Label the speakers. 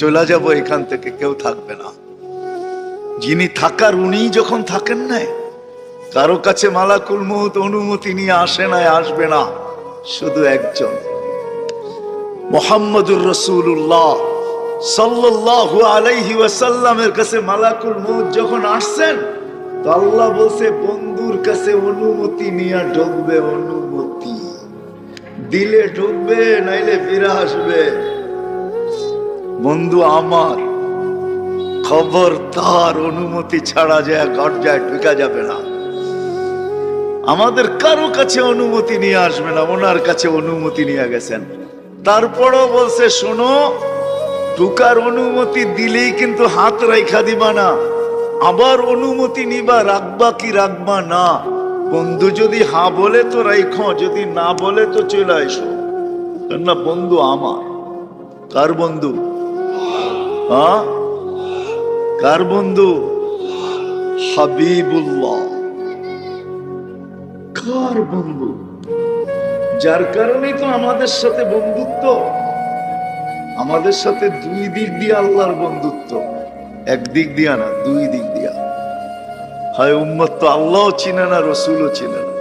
Speaker 1: চলে যাব এখান থেকে, কেউ থাকবে না। যিনি থাকার উনি যখন থাকেন নাই কারও কাছে মালাকুল মৌত অনুমতি নিয়ে আসে নাই আসবে না, শুধু একজন। মোহাম্মদুর রসুল্লাহ সাল্লাল্লাহু আলাইহি ওয়াসাল্লামের কাছে মালাকুল মৌত যখন আসছেন, তো আল্লাহ বলছে, বন্ধুর কাছে অনুমতি নিয়ে ঢুকবে অনুমতি। দিলে ঢুকবে নাইলে ফিরে আসবে। বন্ধু, আমার খবর তার অনুমতি ছাড়া যায় গর্জায় ঢুকা যাবে না। আমাদের কারও কাছে অনুমতি নিয়ে আসবে না, ওনার কাছে অনুমতি নিয়ে গেছেন। তারপরও বলছে, শোনো, ঢুকার অনুমতি দিলেই কিন্তু হাত রাইখা দিবা না। আবার অনুমতি নিবা, রাখবা কি রাখবা না। বন্ধু যদি হা বলে তো রাইখো যদি না বলে তো চলে এসো না, বন্ধু আমার, কার বন্ধু? কার বন্ধু? হাবিবুল্লাহ। কার বন্ধু? যার কারণে তো আমাদের সাথে বন্ধুত্ব। আমাদের সাথে দুই দিক দিয়ে আল্লাহর বন্ধুত্ব। এক দিক দিয়া না, দুই দিক দিয়া। হয় উম্মত, তো আল্লাহও চিনে না, রসুলও চিনে না।